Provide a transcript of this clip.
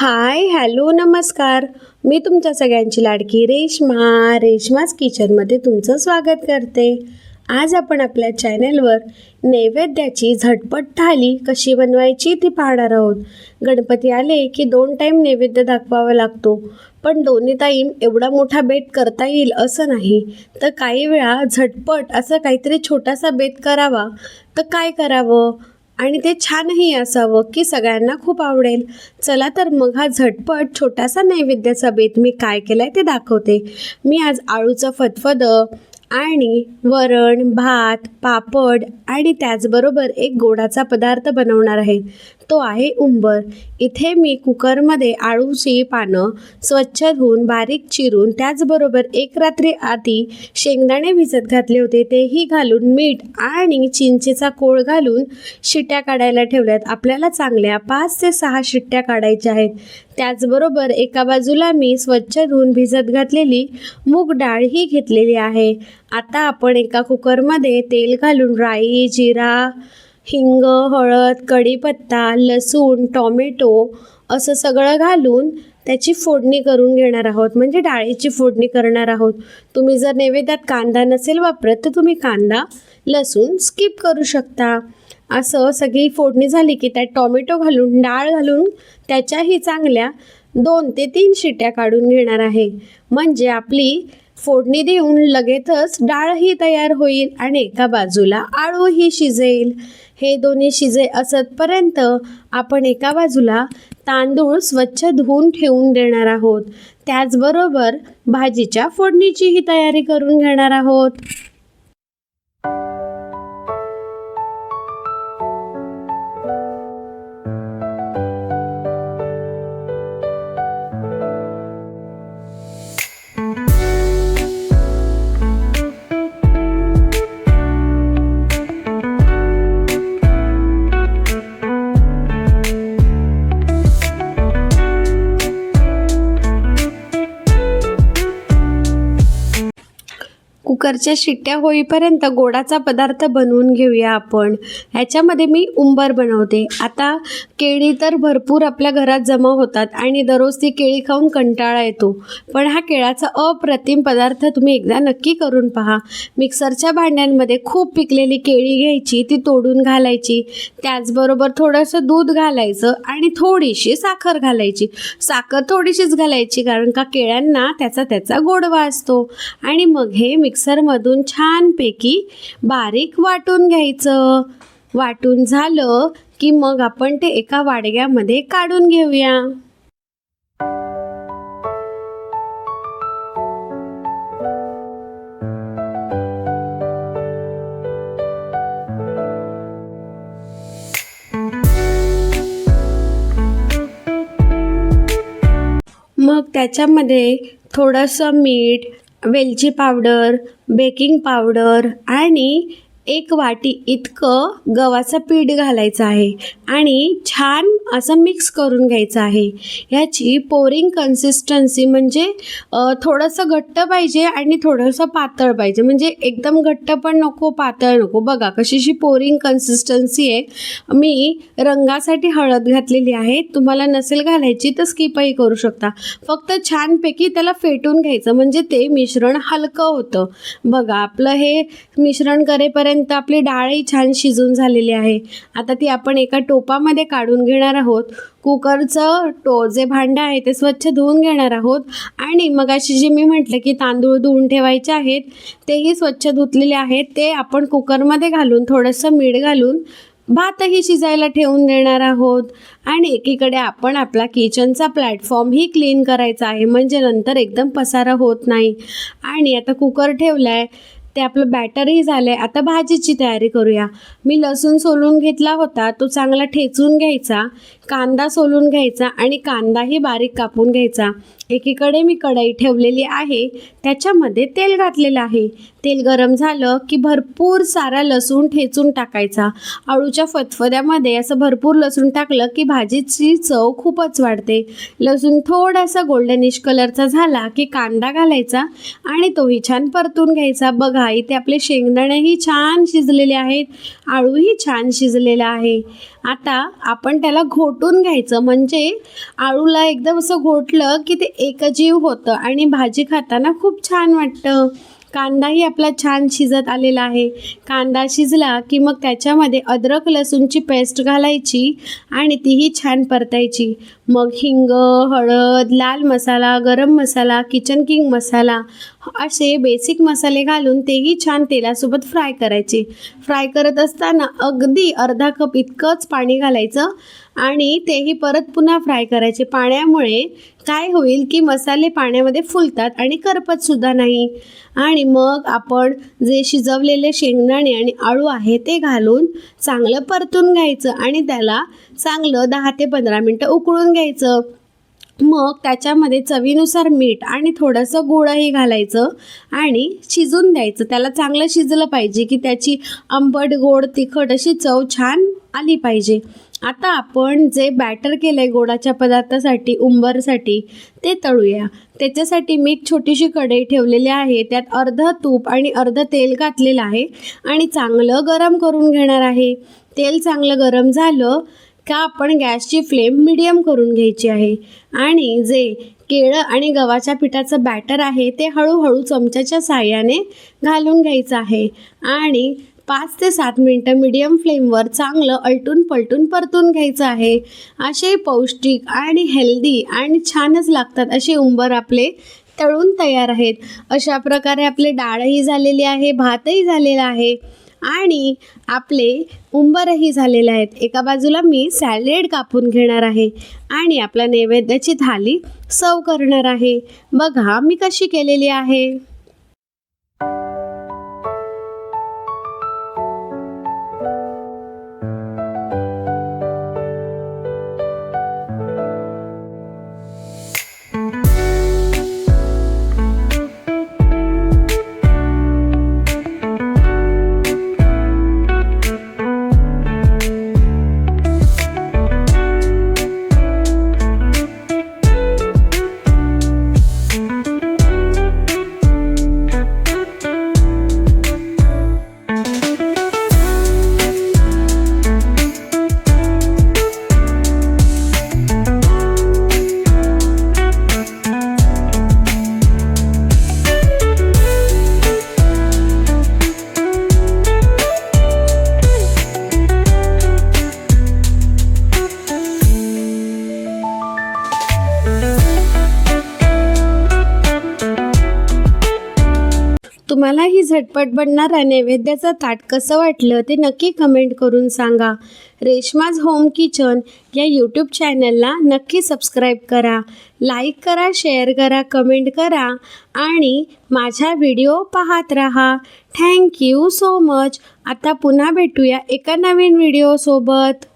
Hi hello नमस्कार. मी तुमच्या सगळ्यांची लाडकी रेश्मा. रेश्माज किचनमध्ये तुमचं स्वागत करते. आज आपण आपल्या चॅनेलवर नैवेद्याची झटपट थाली कशी बनवायची ती पाहणार आहोत. गणपती आले की दोन टाईम नैवेद्य दाखवावा लागतो. पण दोन्ही टाईम एवढा मोठा बेत करता येईल असं नाही. तर काही वेळा झटपट असं काहीतरी छोटासा बेत करावा. तर काय करावं? आणि ते छानही असावं की सगळ्यांना खूप आवडेल. चला तर मग हा झटपट छोटासा नैवेद्याचा बेत मी काय केला आहे ते दाखवते. मी आज आळूचं फतफदं आणि वरण भात पापड आणि त्याचबरोबर एक गोडाचा पदार्थ बनवणार आहे. तो आहे उंबर. इथे मी कुकरमध्ये आळूची पानं स्वच्छ धुवून बारीक चिरून त्याचबरोबर एक रात्री आधी शेंगदाणे भिजत घातले होते तेही घालून मीठ आणि चिंचेचा कोळ घालून शिट्ट्या काढायला ठेवल्यात. आपल्याला चांगल्या पाच ते सहा शिट्ट्या काढायच्या आहेत. त्याचबरोबर एका बाजूला मी स्वच्छ धुवून भिजत घातलेली मूग डाळ ही घेतलेली आहे. आता आपण एका कुकरमध्ये तेल घालून राई जिरा हिंग हळद कढीपत्ता लसूण टॉमॅटो असं सगळं घालून त्याची फोडणी करून घेणार आहोत. म्हणजे डाळीची फोडणी करणार आहोत. तुम्ही जर नैवेद्यात कांदा नसेल वापरत तर तुम्ही कांदा लसूण स्किप करू शकता. असं सगळी फोडणी झाली की त्यात टॉमॅटो घालून डाळ घालून त्याच्याही चांगल्या दोन ते तीन शिट्या काढून घेणार आहे. म्हणजे आपली फोडणी देऊन लगेचच डाळही तयार होईल आणि एका बाजूला आळूही शिजेल. हे दोन्ही शिजे असतपर्यंत आपण एका बाजूला तांदूळ स्वच्छ धुवून ठेवून देणार आहोत. त्याचबरोबर भाजीच्या फोडणीचीही तयारी करून घेणार आहोत. कुकरच्या शिट्ट्या होईपर्यंत गोडाचा पदार्थ बनवून घेऊया आपण. ह्याच्यामध्ये मी उंबर बनवते. आता केळी तर भरपूर आपल्या घरात जमा होतात आणि दररोज ती केळी खाऊन कंटाळा येतो. पण हा केळाचा अप्रतिम पदार्थ तुम्ही एकदा नक्की करून पहा. मिक्सरच्या भांड्यांमध्ये खूप पिकलेली केळी घ्यायची ती तोडून घालायची. त्याचबरोबर थोडंसं दूध घालायचं आणि थोडीशी साखर घालायची. साखर थोडीशीच घालायची कारण का केळ्यांना त्याचा त्याचा गोडवा असतो. आणि मग हे मिक्स मिक्सरमधून छानपैकी बारीक वाटून घ्यायचं. वाटून झालं की मग आपण ते एका वाडग्यामध्ये काढून घेऊया. मग त्याच्यामध्ये थोडंसं मीठ वेलची पावडर बेकिंग पावडर आणि एक वाटी इतकं गव्हाचं पीठ घालायचं आहे आणि छान असं मिक्स करून घ्यायचं आहे. ह्याची पोरिंग कन्सिस्टन्सी म्हणजे थोडंसं घट्ट पाहिजे आणि थोडंसं पातळ पाहिजे. म्हणजे एकदम घट्ट पण नको पातळ नको. बघा कशीशी पोरिंग कन्सिस्टन्सी आहे. मी रंगासाठी हळद घातलेली आहे. तुम्हाला नसेल घालायची तर स्किपही करू शकता. फक्त छानपैकी त्याला फेटून घ्यायचं. म्हणजे ते मिश्रण हलकं होतं. बघा आपलं हे मिश्रण करेपर्यंत आपली डाळही छान शिजून झालेली आहे. आता ती आपण एका टोपामध्ये काढून घेणार आहोत. कुकरचं टो जे भांडं आहे ते स्वच्छ धुवून घेणार आहोत. आणि मग अशी जे मी म्हटलं की तांदूळ धुवून ठेवायचे आहेत तेही स्वच्छ धुतलेले आहेत. ते आपण कुकरमध्ये घालून थोडंसं मीठ घालून भातही शिजायला ठेवून देणार आहोत. आणि एकीकडे आपण आपला किचनचा प्लॅटफॉर्मही क्लीन करायचा आहे. म्हणजे नंतर एकदम पसारा होत नाही. आणि आता कुकर ठेवला आहे ते आपलं बॅटरही झालं आहे आता भाजीची तयारी करूया. मी लसूण सोलून घेतला होता. तो चांगला ठेचून घ्यायचा. कांदा सोलून घ्यायचा आणि कांदाही बारीक कापून घ्यायचा. एकीकडे मी कढई ठेवलेली आहे त्याच्यामध्ये तेल घातलेलं आहे. तेल गरम झालं की भरपूर सारा लसूण ठेचून टाकायचा. आळूच्या फतफद्यामध्ये असं भरपूर लसूण टाकलं की भाजीची चव खूपच वाढते. लसूण थोडासा गोल्डनिश कलरचा झाला की कांदा घालायचा आणि तोही छान परतून घ्यायचा. बघा इथे आपले शेंगदाणेही छान शिजलेले आहेत आळूही छान शिजलेला आहे. आता आपण त्याला घोटून घ्यायचं. म्हणजे आळूला एकदम असं घोटलं की ते एकजीव होतं. आणि भाजी खाताना खूप छान वाटतं. कांदाही आपला छान शिजत आलेला आहे. कांदा शिजला की मग त्याच्यामध्ये अद्रक लसूणची पेस्ट घालायची आणि तीही छान परतायची. मग हिंग हळद लाल मसाला गरम मसाला किचन किंग मसाला असे बेसिक मसाले घालून तेही छान तेलासोबत फ्राय करायचे. फ्राय करत असताना अगदी अर्धा कप इतकंच पाणी घालायचं आणि तेही परत पुन्हा फ्राय करायचे. पाण्यामुळे काय होईल की मसाले पाण्यामध्ये फुलतात आणि करपतसुद्धा नाही. आणि मग आपण जे शिजवलेले शेंगदाणे आणि आळू आहे ते घालून चांगलं परतून घ्यायचं आणि त्याला चांगलं दहा ते पंधरा मिनटं उकळून घ्यायचं. मग त्याच्यामध्ये चवीनुसार मीठ आणि थोडंसं गुळही घालायचं आणि शिजून द्यायचं. त्याला चांगलं शिजलं पाहिजे की त्याची आंबट गोड तिखट अशी चव छान आली पाहिजे. आता आपण जे बॅटर केलं आहे गोडाच्या पदार्थासाठी उंबरसाठी ते तळूया. त्याच्यासाठी मी एक छोटीशी कढई ठेवलेली आहे. त्यात अर्ध तूप आणि अर्ध तेल घातलेलं आहे आणि चांगलं गरम करून घेणार आहे. तेल चांगलं गरम झालं का आपण गॅसची फ्लेम मिडियम करून घ्यायची आहे. आणि जे केळं आणि गव्हाच्या पिठाचं बॅटर आहे ते हळूहळू चमच्याच्या साह्याने घालून घ्यायचं आहे. आणि पाच ते सात मिनटं मिडियम फ्लेमवर चांगलं अलटून पलटून परतून घ्यायचं आहे. असे पौष्टिक आणि हेल्दी आणि छानच लागतात असे उंबर आपले तळून तयार आहेत. अशा प्रकारे आपले डाळही झालेली आहे भातही झालेला आहे. आणि आपले उंबरही झालेले आहेत. एका बाजूला मी सॅलेड कापून घेणार आहे आणि आपल्या नैवेद्याची थाली सर्व करणार आहे. बघा मी कशी केलेली आहे. तुम्हाला ही झटपट बनणारा नैवेद्याचं ताट कसं वाटलं ते नक्की कमेंट करून सांगा. रेशमाज होम किचन या यूट्यूब चॅनलला नक्की सबस्क्राईब करा. लाईक करा शेअर करा कमेंट करा आणि माझ्या व्हिडिओ पाहत राहा. थँक्यू सो मच आता पुन्हा भेटूया एका नवीन व्हिडिओसोबत